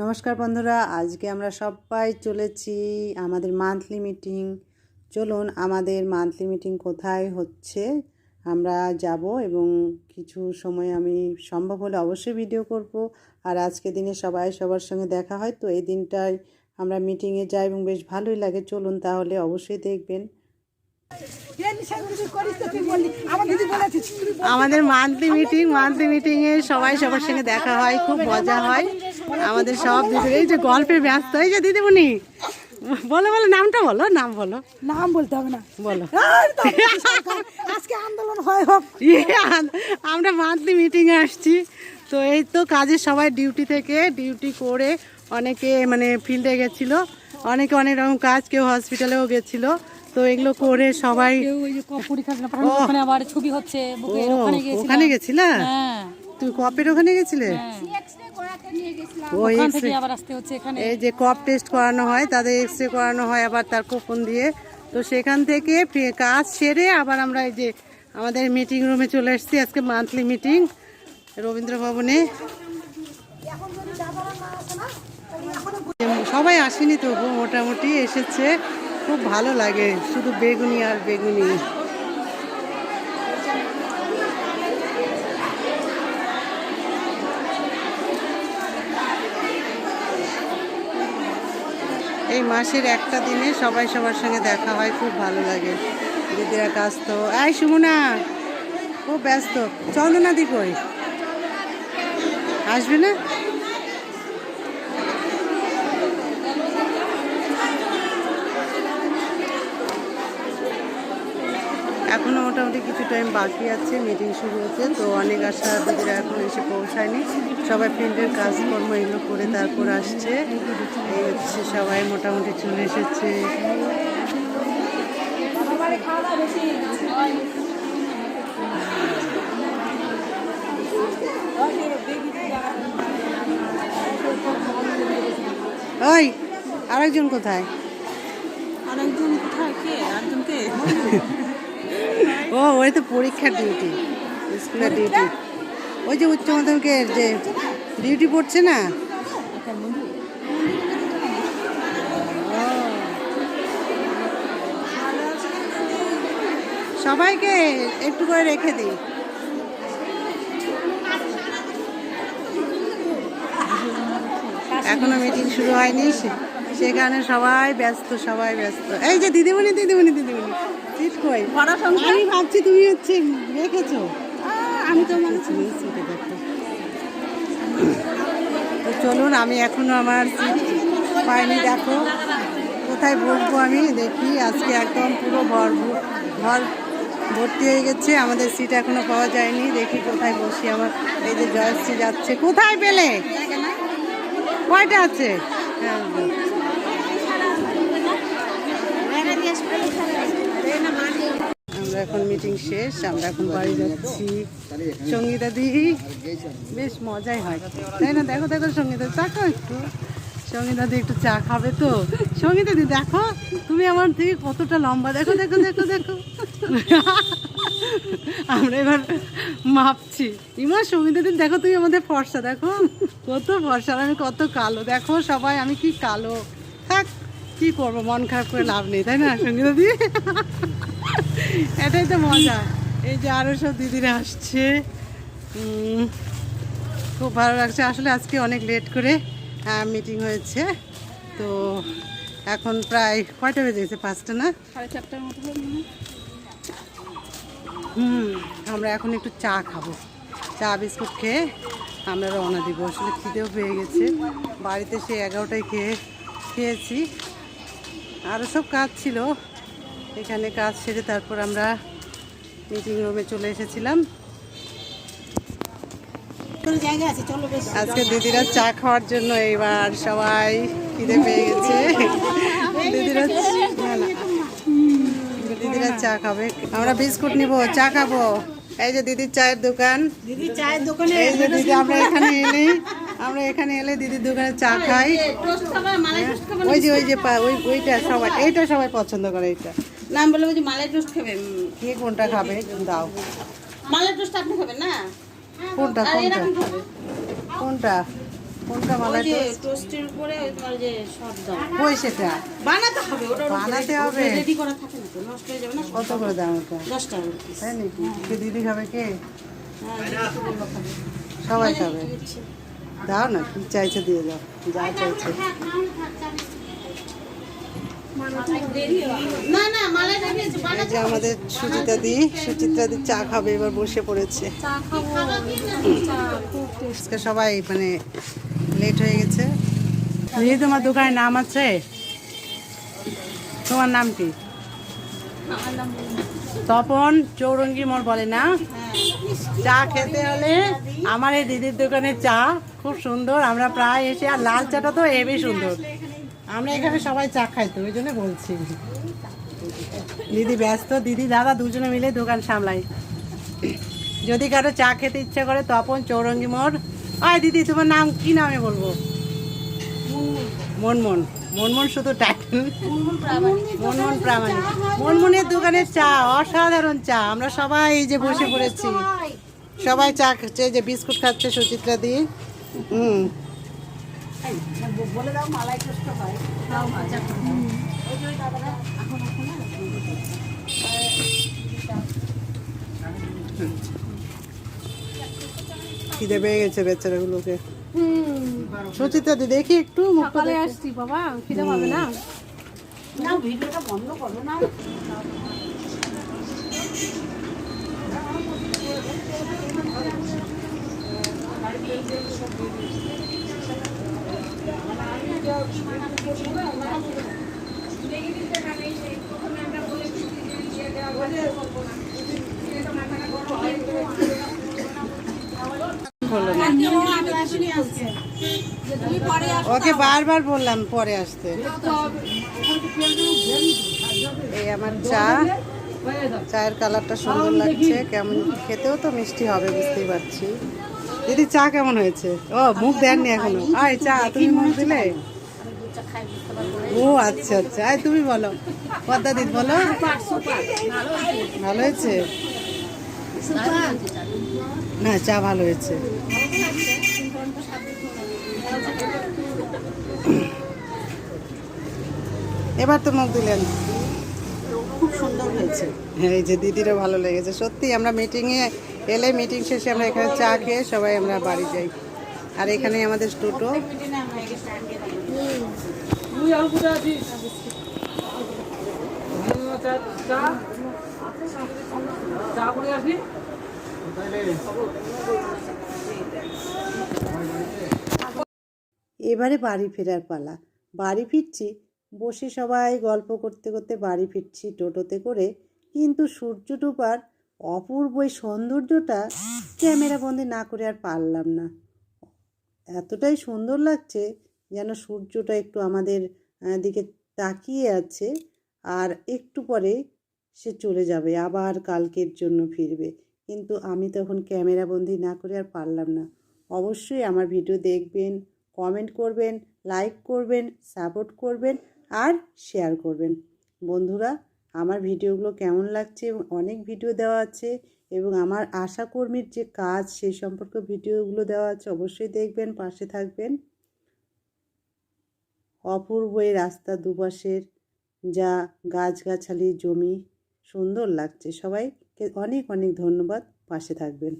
নমস্কার বন্ধুরা, আজকে আমরা সবাই চলেছি আমাদের মান্থলি মিটিং চলুন, আমাদের মান্থলি মিটিং কোথায় হচ্ছে আমরা যাব এবং কিছু সময় আমি সম্ভব হলে অবশ্যই ভিডিও করব। আর আজকে দিনে সবাই সবার সঙ্গে দেখা হয়, তো এই দিনটায় আমরা মিটিংয়ে যাই এবং বেশ ভালোই লাগে। চলুন তাহলে অবশ্যই দেখবেন। আমাদের মান্থলি মিটিং মান্থলি মিটিংয়ে সবাই সবার সঙ্গে দেখা হয় খুব মজা হয়। আমাদের সব দিদি এই যে গল্পে ব্যস্ত এই যে দিদিমণি বলো বলো নামটা বলো নাম বলো। নাম বলতে হবে না। বলো। আজকে আন্দোলন হয় হোক। ইয়ে, আমরা মান্থলি মিটিংয়ে আসছি। তো এই তো কাজে সবাই ডিউটি থেকে ডিউটি করে অনেকে মানে ফিল্ডে গেছিল। অনেকে অনেক রকম কাজ কেউ হসপিটালেও গেছিল। তো এগুলো করে সবাই ছবি হচ্ছে ওখানে গেছিলা? হ্যাঁ। তুমি কপের ওখানে গেছিলে? হচ্ছে এখানে। এই যে কপ টেস্ট করানো হয় তাদের এক্স রে করানো হয় আবার তার কুপন দিয়ে। তো সেখান থেকে কাজ সেরে আবার আমরা এই যে আমাদের মিটিং রুমে চলে এসেছি আজকে মান্থলি মিটিং রবীন্দ্র ভবনে সবাই আসেনি তবু মোটামুটি এসেছে। খুব ভালো লাগে, শুধু বেগুনি আর বেগুনি। এই মাসের একটা দিনে সবাই সবার সঙ্গে দেখা হয়, খুব ভালো লাগে। দিদিরা কাজ তো এই সুমনা, খুব ব্যস্ত। চন্দনা দি কই? আসবে না? এখনও মোটামুটি কিছু টাইম বাকি আছে মিটিং শুরু হচ্ছে তো অনেক আশা দিদিরা এখন এসে পৌঁছায়নি। সবাই ফিল্ডের কাজকর্ম এগুলো করে তারপর আসছে। এই হচ্ছে সবাই মোটামুটি চলে এসেছে। ওই আরেকজন কোথায়? আরেকজন কোথায় কে? আরেকজনকে ও, ওই তো পরীক্ষার ডিউটি স্কুলের ডিউটি ওই যে উচ্চ মাধ্যমিকের যে ডিউটি পড়ছে না। সবাইকে একটু করে রেখে দিই। এখনও মিটিং শুরু হয়নি, সে- সেখানে সবাই ব্যস্ত সবাই ব্যস্ত। এই যে দিদিমণি দিদিমণি দিদিমণি। আমি ভাবছি তুমি আমি তো চলুন, আমি এখনও আমার সিট পাইনি, দেখো। কোথায় বসবো আমি? দেখি, আজকে একদম পুরো ভর ঘর ভর্তি হয়ে গেছে। আমাদের সিট এখনও পাওয়া যায়নি। দেখি কোথায় বসি আমার। এই যে জয়শ্রী যাচ্ছে। কোথায় পেলে? কয়টা আছে? হ্যাঁ আমরা এখন মিটিং শেষ, আমরা এখন বাড়ি যাচ্ছি। সঙ্গীতা দিদি বেশ মজাই হয়। তাই না? দেখো দেখো সঙ্গীতা চাখো একটু। সঙ্গীতা দি একটু চা খাবে তো? সঙ্গীতা দি, দেখো, তুমি আমার থেকে কতটা লম্বা। দেখো দেখো দেখো দেখো। আমরা এবার মাপছি। ইমা, সঙ্গীতা দি, দেখো, তুমি আমাদের ফর্সা, দেখো। কত ফর্সা আমি কত কালো। দেখো সবাই, আমি কি কালো। থাক, কি করব? মন খারাপ করে লাভ নেই, তাই না, সঙ্গীতা দি? এটাই তো মজা। এই যে আরও সব দিদিরা আসছে। খুব ভালো লাগছে। আসলে আজকে অনেক লেট করে মিটিং হয়েছে। তো এখন প্রায় কয়টা বেজে গেছে? পাঁচটা না? সাড়ে চারটার মতো। হুম আমরা এখন একটু চা খাব। চা বিস্কুট খেয়ে আমরা রওনা দিব। আসলে খিদেও পেয়ে গেছে। বাড়িতে সে এগারোটায় খেয়ে খেয়েছি। আরও সব কাজ ছিল। এখানে কাজ সেরে তারপর আমরা মিটিং রুমে চলে এসেছিলাম। আজকে দিদিরা চা খাওয়ার জন্য এবার সবাই খিদে পেয়ে গেছে। দিদিরা দিদিরা চা খাবে। আমরা বিস্কুট নিব চা খাব। এই যে দিদির চায়ের দোকান। দিদি চায়ের দোকানে এই যে দিদি আমরা এখানে এলে। আমরা এখানে এলে দিদির দোকানে চা খাই। ওই যে ওই যে পা- ওই ওইটা সবাই এইটা সবাই পছন্দ করে এইটা। নাম বলে ওই যে মালাই টোস্ট খাবে কে কোনটা খাবে? দাও। মালাই টোস্ট আপনি খাবেন না? কোনটা কোনটা? কোনটা? কোনটা মালাই টোস্ট টোস্টের উপরে ওই তোমার যে সব দাও। কই সেটা? বানাতে হবে ওটা বানাতে হবে? রেডি করা থাকে না নষ্ট হয়ে যাবে না কত করে দাম ওটা? দশ টাকা তাই নাকি? কে দিদি খাবে কে? হ্যাঁ। সবাই খাবে। দাও না কি চাইছে দিয়ে দাও যা চাইছে। যে আমাদের সুচিতা দি সুচিত্রা দি চা খাবে এবার বসে পড়েছে। চা খাব চা খুব টেস্ট আজকে সবাই মানে লেট হয়ে গেছে। দিদি তোমার দোকানের নাম আছে? তোমার নাম কি? তপন চৌরঙ্গি মোড় বলে না? চা খেতে হলে আমার এই দিদির দোকানের চা খুব সুন্দর। আমরা প্রায় এসে, আর লাল চাটা তো হেবি সুন্দর। আমরা এখানে সবাই চা খাই তো, ওই জন্য বলছি। দিদি ব্যস্ত, দিদি, দাদা দুজনে মিলে দোকান সামলাই। যদি কারও চা খেতে ইচ্ছে করে, তপন চৌরঙ্গি মোড়। আয় দিদি, তোমার নাম, কি নামে বলব? মনমন মনমন শুধু টাইটেল মনমন প্রামাণিক। মনমনের দোকানের চা, অসাধারণ চা। আমরা সবাই এই যে বসে পড়েছি। সবাই চা খাচ্ছে যে বিস্কুট খাচ্ছে সুচিত্রা দি। হুম। খিদে পেয়ে গেছে বেচারাগুলোকে। সুচিত্রা দি দেখি একটু সকালে আসছি বাবা খিদে পাবে না? হলো না ওকে বারবার বললাম পরে আসতে। এই আমার চা। চায়ের কালারটা সুন্দর লাগছে। কেমন খেতেও তো মিষ্টি হবে বুঝতেই পারছি। দিদি চা কেমন হয়েছে? ও মুখ দেননি এখনও। আয় চা তুমি মুখ দিলে? ও আচ্ছা আচ্ছা। আয় তুমি বলো। পদ্মা দিদি বলো। ভালো হয়েছে? না চা ভালো হয়েছে। এবার তো মুখ দিলেন খুব সুন্দর হয়েছে। হ্যাঁ এই যে দিদিরও ভালো লেগেছে। সত্যি আমরা মিটিংয়ে এলে মিটিং শেষে আমরা এখানে চা খেয়ে সবাই আমরা বাড়ি যাই। আর এখানে আমাদের টোটো। এবারে বাড়ি ফেরার পালা। বাড়ি ফিরছি বসে সবাই গল্প করতে করতে বাড়ি ফিরছি টোটোতে করে। কিন্তু সূর্য ডোবার অপূর্ব সৌন্দর্যটা ক্যামেরা বন্দি না করে আর পারলাম না। এতটাই সুন্দর লাগছে যেন সূর্যটা একটু আমাদের দিকে তাকিয়ে আছে আর একটু পরে সে চলে যাবে, আবার কালকের জন্য ফিরবে। কিন্তু আমি তখন ক্যামেরা বন্দি না করে আর পারলাম না। অবশ্যই আমার ভিডিও দেখবেন কমেন্ট করবেন লাইক করবেন সাপোর্ট করবেন আর শেয়ার করবেন। বন্ধুরা, আমার ভিডিওগুলো কেমন লাগছে? এবং অনেক ভিডিও দেওয়া আছে। এবং আমার আশাকর্মীর যে কাজ সেই সম্পর্কে ভিডিওগুলো দেওয়া আছে, অবশ্যই দেখবেন, পাশে থাকবেন। অপূর্ব এই রাস্তা দুপাশের যা গাছগাছালি জমি, সুন্দর লাগছে। সবাইকে অনেক অনেক ধন্যবাদ। পাশে থাকবেন।